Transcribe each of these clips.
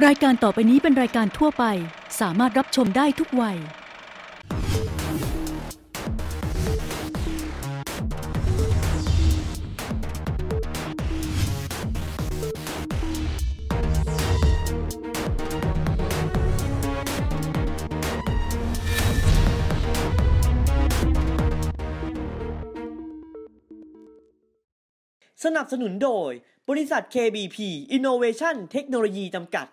รายการต่อไปนี้เป็นรายการทั่วไป สามารถรับชมได้ทุกวัย สนับสนุนโดย บริษัท KBP Innovation เทคโนโลยีจำกัด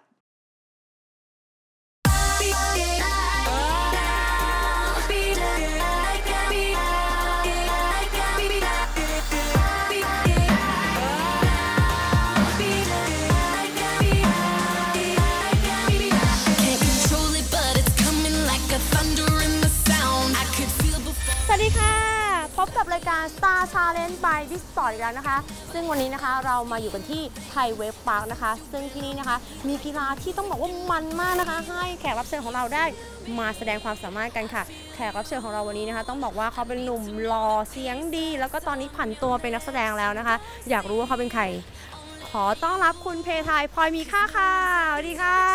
Star Challenge by d i s p o r อีกแล้วนะคะ ซึ่งวันนี้นะคะเรามาอยู่กันที่ไทยเวฟพาร์คนะคะ ซึ่งที่นี่นะคะ มีกีฬาที่ต้องบอกว่ามันมากนะคะ ให้แขกรับเชิญของเราได้มาแสดงความสามารถกันค่ะ แขกรับเชิญของเราวันนี้นะคะ ต้องบอกว่าเขาเป็นหนุ่มหล่อเสียงดี แล้วก็ตอนนี้ผันตัวเป็นนักแสดงแล้วนะคะ อยากรู้ว่าเขาเป็นใคร ขอต้อนรับคุณเพทายพลอยมีค่าค่ะสวัสดีค่ะ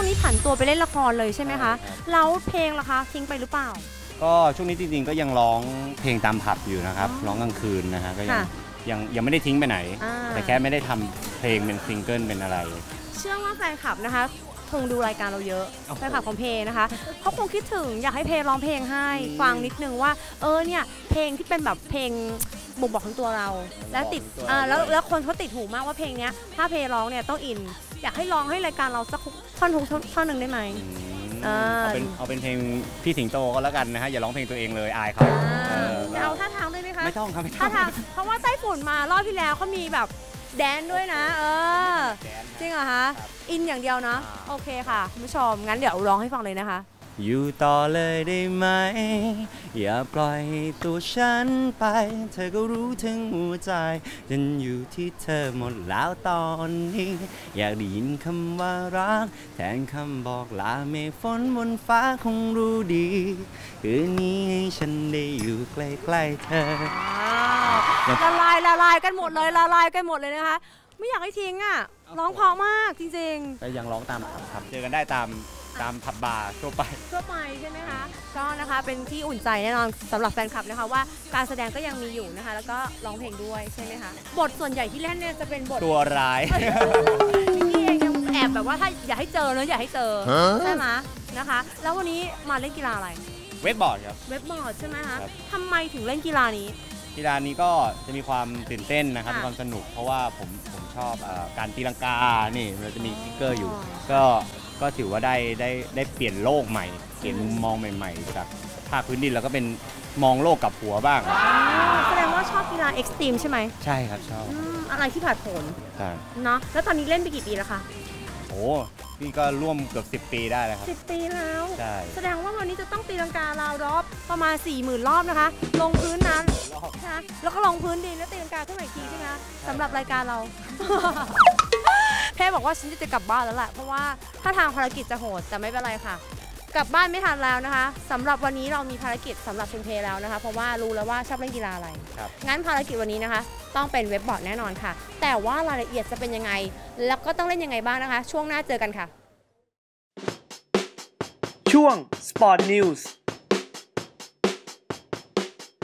ว่าช่วงนี้ผันตัวไปเล่นละครเลยใช่ไหมคะแล้วเพลงล่ะคะทิ้งไปหรือเปล่า ก็ช่วงนี้จริงๆก็ยังร้องเพลงตามผับอยู่นะครับอ๋อร้องกลางคืนนะฮะก็ยังค่ะยังยังไม่ได้ทิ้งไปไหน อ่า แต่แค่ไม่ได้ทำเพลงเป็นซิงเกิลเป็นอะไร เชื่อว่าแฟนคลับนะคะคงดูรายการเราเยอะโอ้โห แฟนคลับของเพลงนะคะเขาคงคิดถึงอยากให้เพลงร้องเพลงให้ฟังนิดนึงว่า เออเนี่ยเพลงที่เป็นแบบเพลงบ่งบอกถึงตัวเรา แล้วติดอ่าแล้วแล้วคนเขาติดหูมากว่าเพลงเนี้ยถ้าเพลงร้องเนี่ยต้องอิน อยากให้ร้องให้รายการเราสัก ท่อนทุกท่อนหนึ่งได้ไหมอืมอ่า เอาเป็นเอาเป็นเพลงพี่สิงโตก็แล้วกันนะฮะอย่าร้องเพลงตัวเองเลยอายเขาเออจะเอาท่าทางด้วยไหมคะไม่ต้องครับไม่ต้ท่าองทางเพราะว่าไต้ฝุ่นมารอบที่แล้วเขามีแบบแดนด้วยนะ เออ แดนนะจริงเหรอคะครับอินอย่างเดียวเนาะอ่า โอเคค่ะ คุณผู้ชม งั้นเดี๋ยวร้องให้ฟังเลยนะคะ อยู่ต่อเลยได้ไหม อย่าปล่อยตัวฉันไป เธอก็รู้ถึงหัวใจฉันอยู่ที่เธอหมดแล้วตอนนี้ อยากได้ยินคำว่ารัก แทนคำบอกลาเมฆฝนบนฟ้าคงรู้ดีคืนนี้ให้ฉันได้อยู่ใกล้ๆเธอละลายละลายกันหมดเลยละลายกันหมดเลยนะคะ ไม่อยากให้ทิ้งอะร้องเพราะมากจริงก็ยังร้องตามผับครับเจอกันได้ตาม ตามผับบาร์ทั่วไปๆทั่วไปใช่ไหมคะ ก็นะคะเป็นที่อุ่นใจแน่นอนสำหรับแฟนคลับนะคะว่าการแสดงก็ยังมีอยู่นะคะ แล้วก็ร้องเพลงด้วยใช่ไหมคะ บทส่วนใหญ่ที่เล่นเนี่ยจะเป็นบทตัวร้าย พี่เองยังแอบแบบว่าถ้าอย่าให้เจอเนอะอย่าให้เจอใช่ไหมนะคะ แล้ววันนี้มาเล่นกีฬาอะไร เวทบอร์ดครับ เว็บบอร์ดใช่ไหมคะครับ ทำไมถึงเล่นกีฬานี้ กีฬานี้ก็จะมีความตื่นเต้นนะครับค่ะมีความสนุก เพราะว่าผมผมชอบเออการตีลังกา นี่เราจะมีสติ๊กเกอร์อยู่อ๋อก็ ก็ถือว่าได้ได้ได้เปลี่ยนโลกใหม่ เปลี่ยนมุมมองใหม่ๆจากภาคพื้นดินแล้วก็เป็นมองโลกกับหัวบ้าง แสดงว่าชอบกีฬาเอ็กซ์ตรีมใช่ไหมใช่ครับชอบอืมอะไรที่ผ่านผลใช่เนาะแล้วตอนนี้เล่นไปกี่ปีแล้วคะโอ้นี่ก็ร่วมเกือบ 10 ปีได้แล้วครับ สิบปีแล้ว ใช่ แสดงว่าวันนี้จะต้องตีลังการาวรอบประมาณ4 0,000รอบนะคะ ลงพื้นนั้นนะคะแล้วก็ลงพื้นดินแล้วตีลังกาขึ้นมาอีกทีใช่ไหมคะสำหรับรายการเราเพ่บอกว่าฉันจะกลับบ้านแล้วแหละเพราะว่าถ้าทางภารกิจจะโหดแต่ไม่เป็นไรค่ะ กลับบ้านไม่ทันแล้วนะคะสำหรับวันนี้เรามีภารกิจสำหรับคุณเพแล้วนะคะ เพราะว่ารู้แล้วว่าชอบเล่นกีฬาอะไรครับงั้นภารกิจวันนี้นะคะ ต้องเป็นเว็บบอร์ดแน่นอนค่ะ แต่ว่ารายละเอียดจะเป็นยังไง แล้วก็ต้องเล่นยังไงบ้างนะคะ ช่วงหน้าเจอกันค่ะ ช่วง Sport News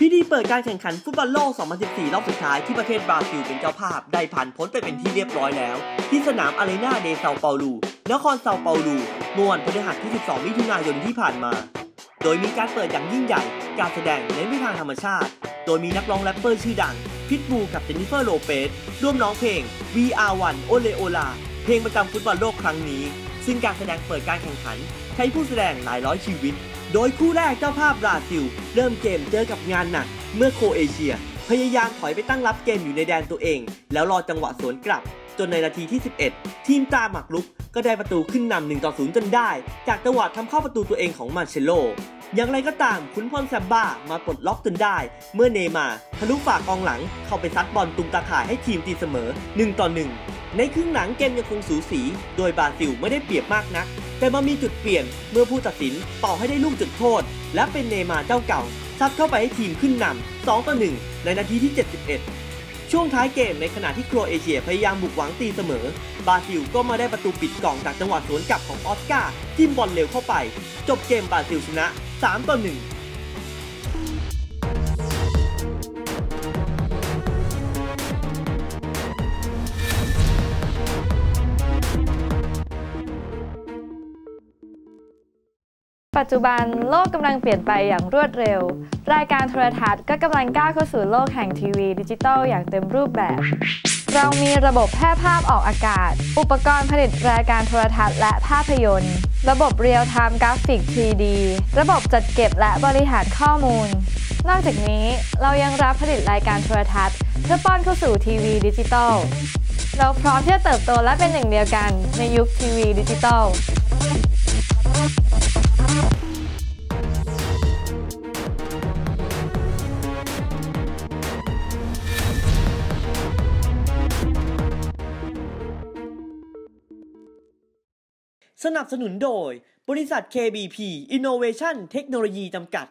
พิธีเปิดการแข่งขันฟุตบอลโลก 2014 รอบสุดท้ายที่ประเทศบราซิลเป็นเจ้าภาพ ได้ผ่านพ้นไปเป็นที่เรียบร้อยแล้ว ที่สนามอารีนาเดเซาเปาลูนครเซาเปาลูเมื่อวันพฤหัสที่ 12 มิถุนายนที่ผ่านมา โดยมีการเปิดอย่างยิ่งใหญ่ การแสดงเน้นไปทางธรรมชาติ โดยมีนักร้องแรปเปอร์ชื่อดัง พิทบูกับเจนนิเฟอร์โลเปสร่วมร้องเพลง VR1 โอเลโอลาเพลงประจำฟุตบอลโลกครั้งนี้ ซึ่งการแสดงเปิดการแข่งขัน ใช้ผู้แสดงหลายร้อยชีวิต โดยคู่แรกเจ้าภาพบราซิล เริ่มเกมเจอกับงานหนัก เมื่อโคเอเชีย พยายามถอยไปตั้งรับเกมอยู่ในแดนตัวเอง แล้วรอจังหวะสวนกลับ จนในนาทีที่ 11 ทีมตาหมักลุกก็ได้ประตูขึ้นนำ1ต่อ0จนได้ จากจังหวะทำเข้าประตูตัวเองของมาร์เชโล อย่างไรก็ตามขุนพลแซมบ้ามาปลดล็อกจนได้ เมื่อเนมาทะลุฝากกองหลังเข้าไปซัดบอลตุงตาข่ายให้ทีมตีเสมอ1ต่อ1ในครึ่งหลังเกมยังคงสูสี โดยบราซิลไม่ได้เปรียบมากนัก แต่มามีจุดเปลี่ยนเมื่อผู้ตัดสินต่อให้ได้ลูกจุดโทษ และเป็นเนมาเจ้าเก่า ซัดเข้าไปให้ทีมขึ้นนำ2ต่อ1ในนาทีที่ 71 ช่วงท้ายเกมในขณะที่โครเอเชียพยายามบุกหวังตีเสมอ บราซิลก็มาได้ประตูปิดกล่องจากจังหวะสวนกลับของออสการ์จิ้มบอลเร็วเข้าไป จบเกมบราซิลชนะ3ต่อ1 ปัจจุบันโลกกำลังเปลี่ยนไปอย่างรวดเร็ว รายการโทรทัศน์ก็กำลังก้าวเข้าสู่โลกแห่งทีวีดิจิตอลอย่างเต็มรูปแบบ เรามีระบบแพร่ภาพออกอากาศ อุปกรณ์ผลิตรายการโทรทัศน์และภาพยนตร์ ระบบเรียลไทม์กราฟิก 3D ระบบจัดเก็บและบริหารข้อมูล นอกจากนี้เรายังรับผลิตรายการโทรทัศน์ เพื่อป้อนเข้าสู่ทีวีดิจิตอล เราพร้อมที่จะเติบโตและเป็นหนึ่งเดียวกันในยุคทีวีดิจิตอล นับสนุนโดย บริษัท KBP Innovation Technology จำกัด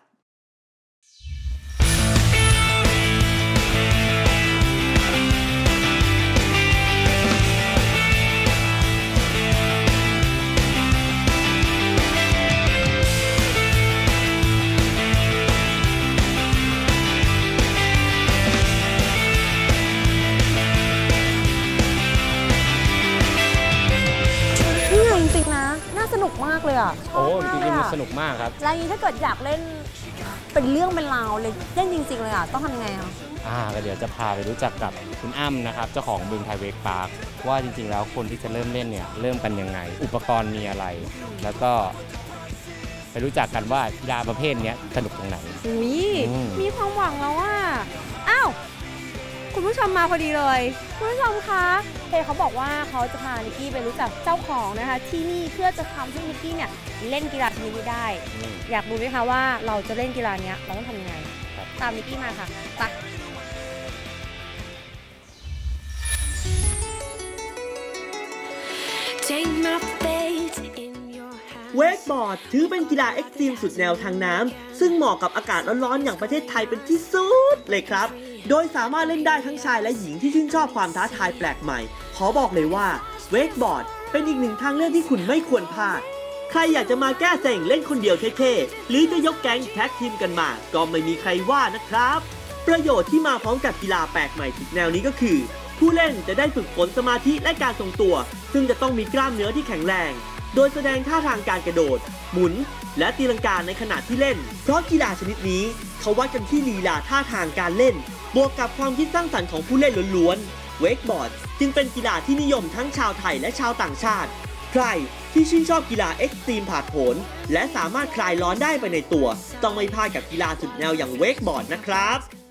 สอะนุกมากครับ แล้วอย่างนี้ถ้าเกิดอยากเล่นเป็นเรื่องเป็นราวเลยเล่นจริง ๆ เลยอะ ต้องทำยังไงอะอ่าก็เดี๋ยวจะพาไปรู้จักกับคุณอ้ำนะครับ เจ้าของบึงไทยเวกพาร์คว่าจริง ๆ แล้วคนที่จะเริ่มเล่นเนี่ย เริ่มกันยังไง อุปกรณ์มีอะไร แล้วก็ไปรู้จักกันว่ากีฬาประเภทเนี้ยสนุกตรงไหน อุ้ย อืม มีความหวังแล้วว่า อ้าว คุณผู้ชมมาพอดีเลย คุณผู้ชมคะเฮเขาบอกว่าเขาจะพานิกกี้ไปรู้จักเจ้าของนะคะ ที่นี่เพื่อจะทำให้นิกกี้เนี่ยเล่นกีฬาชนิดนี้ได้อืมอยากรู้ไหมคะว่าเราจะเล่นกีฬาเนี้ยเราต้องทำยังไงครับตามนิกกี้มาค่ะไป Take my fate in your hands. เวกบอร์ดถือเป็นกีฬาเอ็กซ์ตรีมสุดแนวทางน้ำซึ่งเหมาะกับอากาศร้อนๆอย่างประเทศไทยเป็นที่สุดเลยครับ โดยสามารถเล่นได้ทั้งชายและหญิงที่ชื่นชอบความท้าทายแปลกใหม่ ขอบอกเลยว่าเวกบอร์ดเป็นอีกหนึ่งทางเลือกที่คุณไม่ควรพลาด ใครอยากจะมาแก้เซ็งเล่นคนเดียวเท่ๆ หรือจะยกแก๊งแท็กทีมกันมา ก็ไม่มีใครว่านะครับ ประโยชน์ที่มาพร้อมกับกีฬาแปลกใหม่สุดแนวนี้ก็คือ ผู้เล่นจะได้ฝึกฝนสมาธิและการทรงตัว ซึ่งจะต้องมีกล้ามเนื้อที่แข็งแรง โดยแสดงท่าทางการกระโดด หมุน และตีลังกาในขณะที่เล่น เพราะกีฬาชนิดนี้เขาวัดกันที่ลีลาท่าทางการเล่น บวกกับความคิดสร้างสรรค์ของผู้เล่นล้วนๆ เวกบอร์ดจึงเป็นกีฬาที่นิยมทั้งชาวไทยและชาวต่างชาติ ใครที่ชื่นชอบกีฬาเอ็กซ์ตรีมผาดโผนและสามารถคลายร้อนได้ไปในตัว ต้องไม่พลาดกับกีฬาสุดแนวอย่างเวกบอร์ดนะครับ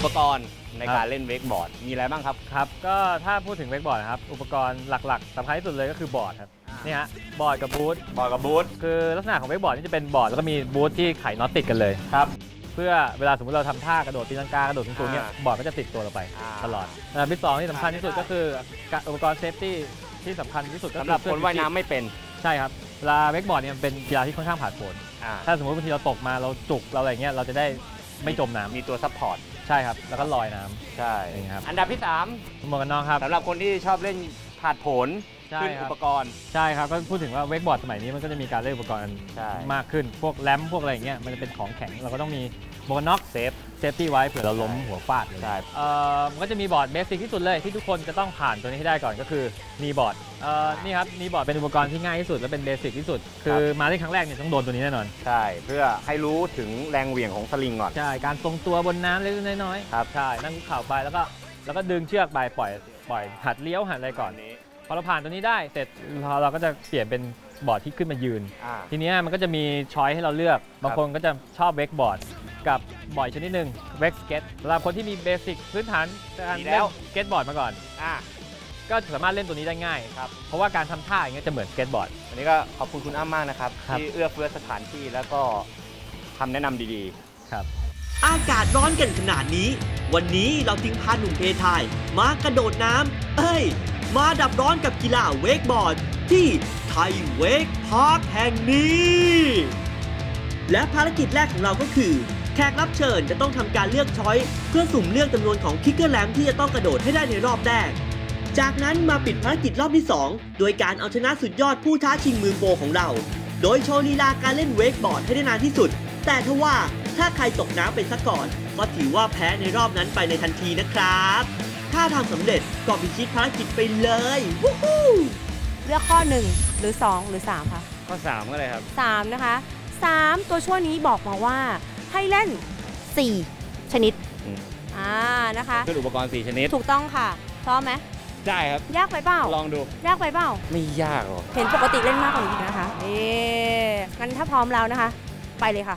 อุปกรณ์ในการเล่นเวกบอร์ด มีอะไรบ้างครับ ครับ ก็ถ้าพูดถึงเวกบอร์ดนะครับ อุปกรณ์หลักๆสำคัญที่สุดเลยก็คือบอร์ดครับ นี่ฮะ บอร์ดกับบูท บอร์ดกับบูท คือลักษณะของเวกบอร์ดนี่จะเป็นบอร์ดแล้วก็มีบูทที่ไขน็อตติดกันเลย ครับ เพื่อเวลาสมมติเราทำท่ากระโดดตีลังกากระโดดสูงๆเนี่ยอ่าบอร์ดก็จะติดตัวเราไปอ่าตลอดอันดับที่สองที่สำคัญที่สุดก็คือการอุปกรณ์เซฟตี้ที่สำคัญที่สุดก็สำหรับเสื้คอนว่ายชูชีพน้ำไม่เป็น ใช่ครับเวลาเวกบอร์ดเนี่ยมันเป็นกีฬาที่ค่อนข้างผ่านผลอ่าถ้าสมมติบางทีเราตกมาเราจุกเราอะไรเงี้ยเราจะได้ ไม่จมน้ำมีตัวซัพพอร์ตใช่ครับ แล้วก็ลอยน้ำ ใช่นี่ครับ อันดับที่หมวกกันน็อกครับ 3สำหรับคนที่ชอบเล่นผาดโผนใช่ขึ้นครัอุบปกรณ์ ใช่ครับ ก็พูดถึงว่าเวกบอร์ดสมัยนี้มันก็จะมีการเล่นอุปกรณ์ใช่ มากขึ้น พวกแรมพวกอะไรอย่างเงี้ย มันจะเป็นของแข็ง เราก็ต้อง มีวกกันน็อกเซฟเซฟตี้ไว้เผื่อเราล้มหัวฟาดเลยใช่เอ่อมันก็จะมีบอร์ดเบสิกที่สุดเลยที่ทุกคนจะต้องผ่านตัวนี้ให้ได้ก่อนก็คือมีบอร์ดเอ่อนี่ครับมีบอร์ดเป็นอุปกรณ์ที่ง่ายที่สุดและเป็นเบสิกที่สุด คือมาได้ครั้งแรกเนี่ยต้องโดนตัวนี้แน่นอน ใช่ เพื่อให้รู้ถึงแรงเหวี่ยงของสลิงก่อน ใช่ การทรงตัวบนน้ำเล็กๆน้อยๆครับ ใช่ นั่งคุกเข่าไปแล้วก็แล้วก็ดึงเชือกไปปล่อยปล่อยหัดเลี้ยวหัดอะไรก่อนพอเราผ่านตัวนี้ได้เสร็จเราเราก็จะเปลี่ยนเป็นบอร์ดที่ขึ้นมายืน อ่า ทีเนี้ยมันก็จะมีช้อยให้เราเลือก บางคนก็จะชอบเวกบอร์ด กับบอร์ดชนิดหนึ่งเวกสเก็ตสำหรับคนที่มีเบสิกพื้นฐานการมีเล่แล้นว สเก็ตบอร์ดมาก่อน อ่าก็สามารถเล่นตัวนี้ได้ง่ายครับเพราะว่าการทำท่าอย่างเงี้ยจะเหมือนสเก็ตบอร์ด วันนี้ก็ขอบคุณคุณอ้ำมากนะครับ ครับ ที่เอื้อเฟื้อสถานที่แล้วก็คำแนะนำดีครับ อากาศร้อนกันขนาดนี้ วันนี้เราจึงพาหนุ่มเพทาย มากระโดดน้ำเอ้ย มาดับร้อนกับกีฬาเวกบอร์ด ที่ไทยเวกพาร์คแห่งนี้ และภารกิจแรกของเราก็คือแขกรับเชิญจะต้องทำการเลือกช้อยเพื่อสุ่มเลือกจำนวนของคิกเกอร์แลมที่จะต้องกระโดดให้ได้ในรอบแรก จากนั้นมาปิดภารกิจรอบที่ 2 โดยการเอาชนะสุดยอดผู้ท้าชิงมือโปรของเรา โดยโชว์ลีลาการเล่นเวกบอร์ดให้ได้นานที่สุด แต่ทว่าถ้าใครตกน้ำไปซะก่อน ก็ถือว่าแพ้ในรอบนั้นไปในทันทีนะครับ ถ้าทำสำเร็จก็พิชิตภารกิจไปเลยวู้ฮู้เลือกข้อ 1 หรือ 2 หรือ 3 คะๆข้อ3ก็เลยครับ 3 นะคะ 3 ตัวช่วยนี้บอกมาว่า ให้เล่น4ชนิดอืมอ่า นะคะคืออุปกรณ์ 4 ชนิด ถูกต้องค่ะ พร้อมไหมได้ครับ ยากไปเปล่า ลองดู ยากไปเปล่า ไม่ยากหรอก เห็นปกติเล่นมากกว่านี้อีกนะคะ เอ๊งั้นถ้าพร้อมแล้วนะคะ ไปเลยค่ะ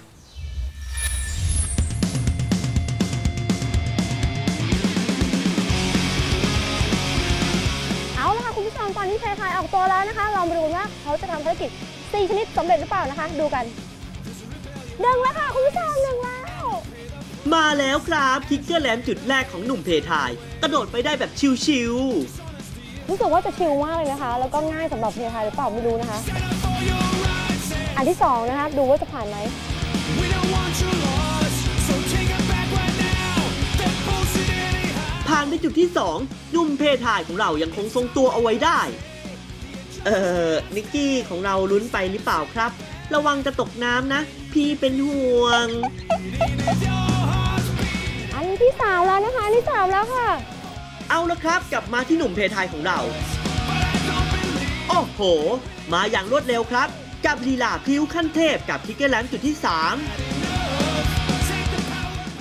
เอาละค่ะคุณผู้ชมตอนนี้เพทายออกตัวแล้วนะคะ เรามาดูกันว่าเขาจะทำภารกิจ 4 ชนิดสำเร็จหรือเปล่านะคะ ดูกัน หนึ่งแล้วค่ะคุณผู้ชมหนึ่งแล้ว มาแล้วครับคิกเกอร์แลมจุดแรกของหนุ่มเพทายกระโดดไปได้แบบชิวๆรู้สึกว่าจะชิลมากเลยนะคะ แล้วก็ง่ายสำหรับเพทายหรือเปล่าไม่รู้นะคะ อันที่สองนะคะดูว่าจะผ่านไหมผ่านไปจุดที่ 2 หนุ่มเพทายของเรายังคงทรงตัวเอาไว้ได้ เอ่อนิกกี้ของเราลุ้นไปหรือเปล่าครับ ระวังจะตกน้ำนะ พี่เป็นห่วง อันที่สามแล้วนะคะอันที่สามแล้วค่ะ เอาละครับกลับมาที่หนุ่มเพทายของเรา โอ้โห มาอย่างรวดเร็วครับ กับลีลาพริ้วขั้นเทพกับคิกเกอร์แลมจุดที่ 3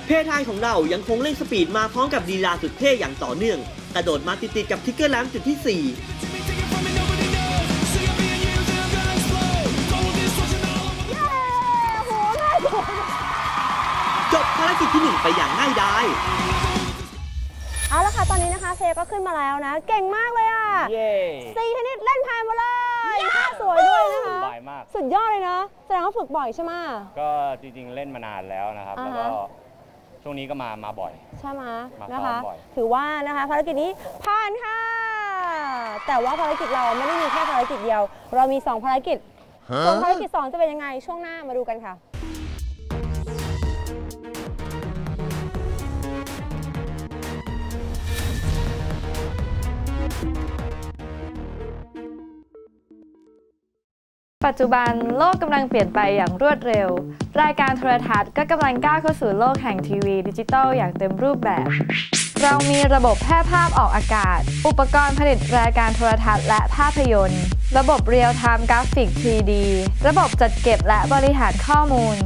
เพทายของเรายังคงเร่งสปีดมาพร้อมกับลีลาสุดเท่อย่างต่อเนื่องกระโดดมาติดๆกับคิกเกอร์แลมจุดที่ 4 ไปอย่างง่ายดายเอาละค่ะตอนนี้นะคะเซก็ขึ้นมาแล้วนะ เก่งมากเลยอะเย้สี่ชนิดเล่นผ่านมาเลยหน้าสวยด้วยนะคะสบายมาก สุดยอดเลยนะแสดงว่าฝึกบ่อยใช่ไหมก็จริงๆเล่นมานานแล้วนะครับอ่าแล้วฮะก็ช่วงนี้ก็มามาบ่อยใช่ไหมมานะซ้อคะมบ่อยถือว่านะคะภารกิจนี้ผ่านค่ะแต่ว่าภารกิจเราไม่ได้มีแค่ภารกิจเดียว เรามี 2 ภารกิจส่วนภารกิจ 2 จะเป็นยังไงช่วงหน้ามาดูกันค่ะ ปัจจุบันโลกกำลังเปลี่ยนไปอย่างรวดเร็ว รายการโทรทัศน์ก็กำลังก้าวเข้าสู่โลกแห่งทีวีดิจิตอลอย่างเต็มรูปแบบ เรามีระบบแพร่ภาพออกอากาศ อุปกรณ์ผลิตรายการโทรทัศน์และภาพยนตร์ ระบบเรียลไทม์กราฟิก 3D ระบบจัดเก็บและบริหารข้อมูล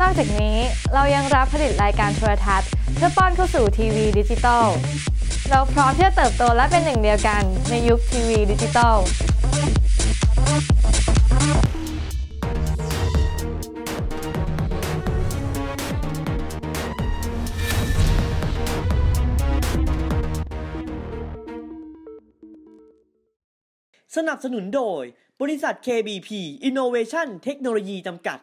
นอกจากนี้เรายังรับผลิตรายการโทรทัศน์เพื่อป้อนเข้าสู่ทีวีดิจิตอล เราพร้อมที่จะเติบโตและเป็นหนึ่งเดียวกันในยุคทีวีดิจิตอล สนับสนุนโดย บริษัท KBP Innovation Technology จำกัด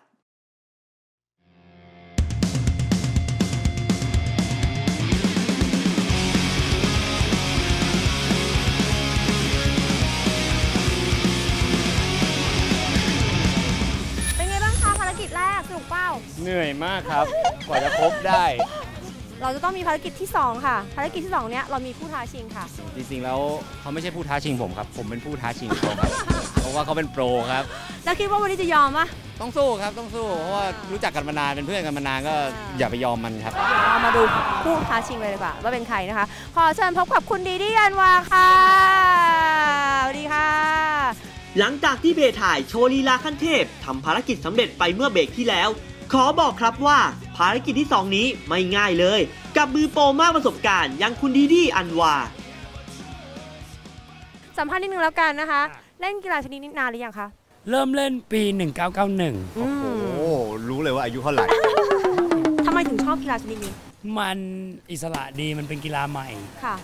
เป็นไงบ้างคะภารกิจแรกสนุกเปล่า เหนื่อยมากครับ กว่าจะครบได้ เเราจะต้องมีภารกิจที่ 2 ค่ะ ภารกิจที่ 2 เนี้ยเรามีผู้ท้าชิงค่ะ จริงๆแล้วเขาไม่ใช่ผู้ท้าชิงผมครับ ผมเป็นผู้ท้าชิงเขาครับ เพราะว่าเขาเป็นโปรครับ แล้วคิดว่าวันนี้จะยอมปะต้องสู้ครับต้องสู้เพราะว่ารู้จักกันมานานเป็นเพื่อนกันมานานก็อ่าอย่าไปยอมมันครับเรามาดูผู้ท้าชิงเลยดีกว่าว่าเป็นใครนะคะ ขอเชิญพบกับคุณดีดีอันวาค่ะสวัสดีค่ะ หลังจากที่เพถ่ายโชว์ลีลาขั้นเทพทำภารกิจสำเร็จไปเมื่อเบรกที่แล้ว ขอบอกครับว่า ภารกิจที่ 2 นี้ไม่ง่ายเลย กับมือโปรมากประสบการณ์อย่างคุณดีดีอันวา สัมภาษณ์นิดนึงแล้วกันนะคะ เล่นกีฬาชนิดนี้นานหรือยังคะ เริ่มเล่นปี 1991อืมโอ้รู้เลยว่าอายุเท่าไหร่ทำไมถึงชอบกีฬาชนิดนี้ มันอิสระดีมันเป็นกีฬาใหม่ ค่ะ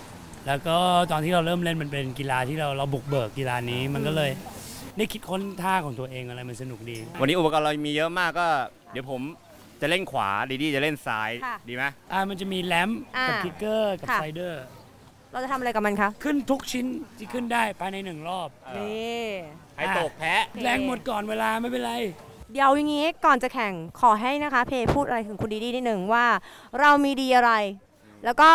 แล้วก็ตอนที่เราเริ่มเล่นมันเป็นกีฬาที่เราเราบุกเบิกกีฬานี้มันก็เลยได้คิดค้นท่าของตัวเองอะไรมันสนุกดี วันนี้อุปกรณ์เรามีเยอะมากก็ เดี๋ยวผม จะเล่นขวาดีดีจะเล่นซ้ายค่ะดีไหมอ่ามันจะมีแรมป์อ่ากับคิกเกอร์กับค่ะ ไซเดอร์ เราจะทำอะไรกับมันคะขึ้นทุกชิ้นที่ขึ้นได้ภายในหนึ่งรอบ นี่ ให้ตกแพ้แรงหมดก่อนเวลาไม่เป็นไร เดี๋ยวอย่างนี้ก่อนจะแข่งขอให้นะคะ เพพูดอะไรถึงคุณดีดีนิดหนึ่งว่า เรามีดีอะไร แล้วก็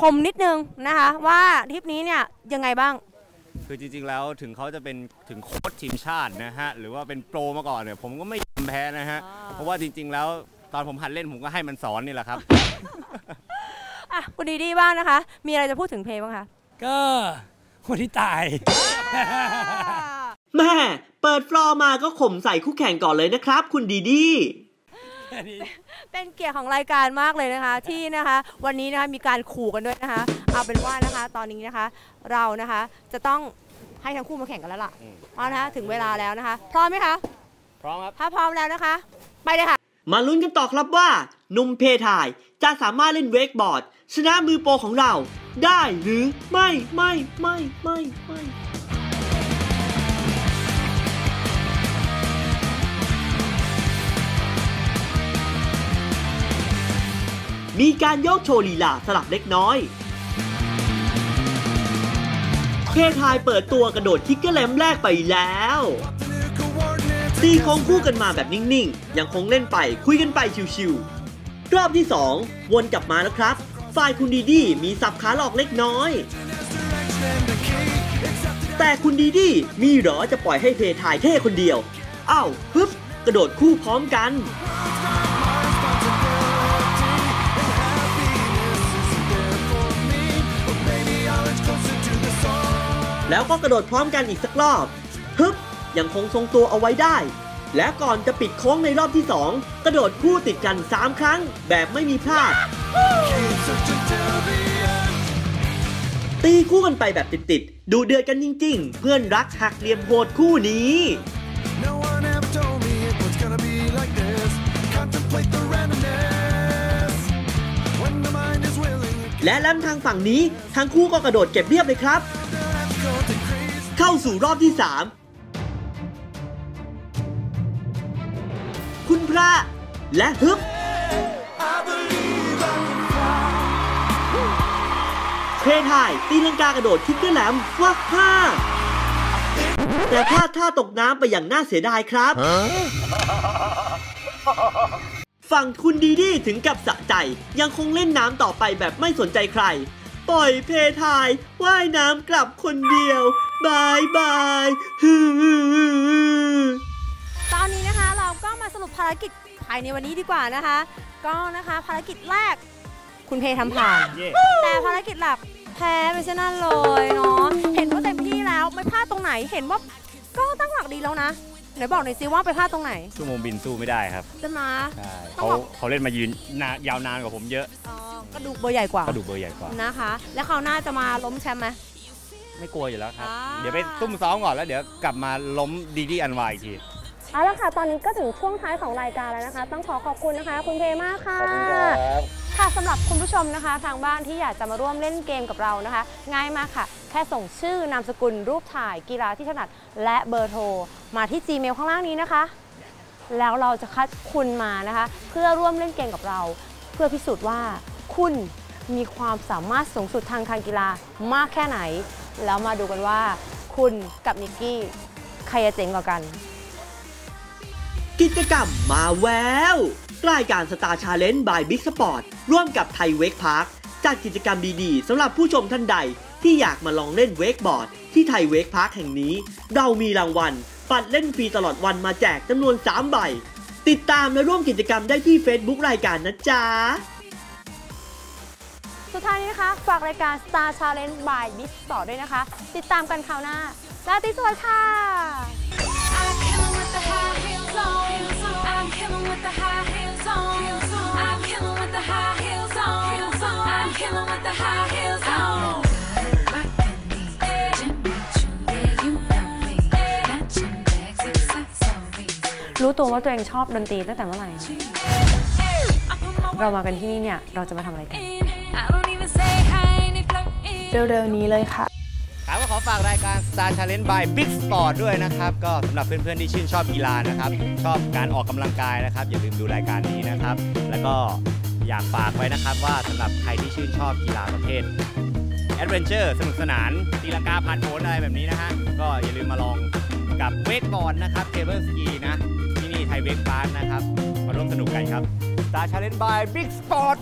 คมนิดนึงนะคะ ว่าทริปนี้เนี่ยยังไงบ้าง คือจริงๆแล้วถึงเขาจะเป็นถึงโค้ชทีมชาตินะฮะ หรือว่าเป็นโปรมาก่อนเนี่ยผมก็ไม่ ยอมแพ้นะฮะอ่าเพราะว่าจริง ๆ แล้วตอนผมหัดเล่นผมก็ให้มันสอนนี่แหละครับ อะคุณดีดีบ้างนะคะ มีอะไรจะพูดถึงเพบ้างคะก็คนที่ตาย แม่เปิดฟลอร์มาก็ข่มใส่คู่แข่งก่อนเลยนะครับ คุณดีดีเป็นเกียรติของรายการมากเลยนะคะที่นะคะ วันนี้นะคะมีการขู่กันด้วยนะคะ เอาเป็นว่านะคะ ตอนนี้นะคะ เรานะคะจะต้องให้ทั้งคู่มาแข่งกันแล้วล่ะอืมเพราะนะคะถึงเวลาแล้วนะคะ พร้อมไหมคะ พร้อมครับ ถ้าพร้อมแล้วนะคะ ไปเลยค่ะ มาลุ้นกันต่อครับว่าหนุ่มเพทายจะสามารถเล่นเวกบอร์ด ชนะมือโปรของเรา ได้หรือไม่ไม่ไม่ไม่ไม่มีการโยกโชว์ลีลาสลับเล็กน้อย เพทายเปิดตัวกระโดดคิกเกอร์แลมแรกไปแล้ว ตีโค้งคู่กันมาแบบนิ่งๆ ยังคงเล่นไปคุยกันไปชิวๆ รอบที่ 2 วนกลับมาแล้วครับ ฝ่ายคุณดีดีมีสับขาหลอกเล็กน้อย แต่คุณดีดีมีหรอจะปล่อยให้เพทายเท่คนเดียว อ้าวฮึบกระโดดคู่พร้อมกันแล้วก็กระโดดพร้อมกันอีกสักรอบ ยังคงทรงตัวเอาไว้ได้ และก่อนจะปิดโค้งในรอบที่ 2 กระโดดคู่ติดกัน 3 ครั้งแบบไม่มีพลาด ตีคู่กันไปแบบติดๆ ดูเดือดกันจริงๆ เพื่อนรักหักเหลี่ยมโหดคู่นี้ No one ever told me it was gonna be like this. Contemplate the randomness. When the mind is willing, และแลมทางฝั่งนี้ ทั้งคู่ก็กระโดดเก็บเรียบเลยครับ go to crazy. เข้าสู่รอบที่ 3 พระ และฮึบเพลทายตีลังกากระโดดคิกเกอร์แหลมวักผ้าดแต่พลาดท่าตกน้ำไปอย่างน่าเสียดายครับ ฝั่งคุณดีดีถึงกับสะใจ ยังคงเล่นน้ำต่อไปแบบไม่สนใจใคร ปล่อยเพทายว่ายน้ำกลับคนเดียว บายบายฮือต อนนี้นะคะเราก็มาสรุปภารกิจภายในวันนี้ดีกว่านะคะ ก็นะคะภารกิจแรกคุณเพทำผ่าน เย่แต่ภารกิจหลักแพ้ไปซะนั่นเลยเนาะเห็นว่าเต็มที่แล้วไม่พลาดตรงไหนเห็นว่าก็ตั้งหลักดีแล้วนะไหนบอกหน่อยสิว่าไปพลาดตรงไหนชั่วโมงบินสู้ไม่ได้ครับจะมา ใช่ต้องเขาบอก เขาเล่นมายืนนานยาวนานกว่าผมเยอะอ๋อกระดูกเบอร์ใหญ่กว่าเขาดูเบอร์ใหญ่กว่า นะคะ แล้วคราวหน้าจะมาล้มแชมป์ไหม ไม่กลัวอยู่แล้วครับ อ่า เดี๋ยวไปตุ้มซ้อมก่อนแล้วเดี๋ยวกลับมาล้มดีดีอันวายอีกที เอาละค่ะ ตอนนี้ก็ถึงช่วงท้ายของรายการแล้วนะคะ ต้องขอขอบคุณนะคะ คุณเพมากค่ะค่ะสำหรับคุณผู้ชมนะคะ ทางบ้านที่อยากจะมาร่วมเล่นเกมกับเรานะคะ ง่ายมากค่ะ แค่ส่งชื่อนามสกุลรูปถ่ายกีฬาที่ถนัด และเบอร์โทร มาที่ Gmail ข้างล่างนี้นะคะ แล้วเราจะคัดคุณมานะคะ เพื่อร่วมเล่นเกมกับเรา เพื่อพิสูจน์ว่าคุณมีความสามารถสูงสุดทางการกีฬามากแค่ไหน แล้วมาดูกันว่า คุณกับนิกกี้ใครจะเจ๋งกว่ากัน กิจกรรมมาแววรายการ Star Challenge by Big Sport ร่วมกับไทยเวกพาร์คจัดกิจกรรมดีๆสำหรับผู้ชมท่านใดที่อยากมาลองเล่นเวกบอร์ดที่ไทยเวกพาร์คแห่งนี้ เรามีรางวัลปัดเล่นฟรีตลอดวันมาแจกจำนวน 3 ใบ ติดตามและร่วมกิจกรรมได้ที่ Facebook รายการนะจ๊ะ สุดท้ายนี้นะคะ ฝากรายการ Star Challenge by Big Sport ด้วยนะคะ ติดตามกันคราวหน้าราตรีสวัสดิ์ค่ะ I'm killing with the high heels on. I'm killing with the high heels on. I'm killing with the high heels on. I'm killing with the high heels on. Jimmy Choo, yeah, you know me. Matching bags, accessories. รู้ตัวว่าตัวเองชอบดนตรีตั้งแต่เมื่อไหร่คะเรามากันที่นี่เนี่ย เราจะมาทำอะไรกัน I don't even say hi, and if flirting. เร็วๆนี้เลยค่ะ ครับก็ขอฝากรายการ Star Challenge by Big Sport ด้วยนะครับ ก็สำหรับเพื่อนๆที่ชื่นชอบกีฬานะครับ ชอบการออกกำลังกายนะครับ อย่าลืมดูรายการนี้นะครับ แล้วก็อยากฝากไว้นะครับว่าสำหรับใครที่ชื่นชอบกีฬาประเภทแอดเวนเจอร์สนุกสนานตีลังกาผ่านโผนอะไรแบบนี้นะฮะก็อย่าลืมมาลองกับเวกบอร์ดนะครับเคเบิลสกีนะที่นี่ไทยเวกพาร์คนะครับมาร่วมสนุกกันครับ Star Challenge by Big Sport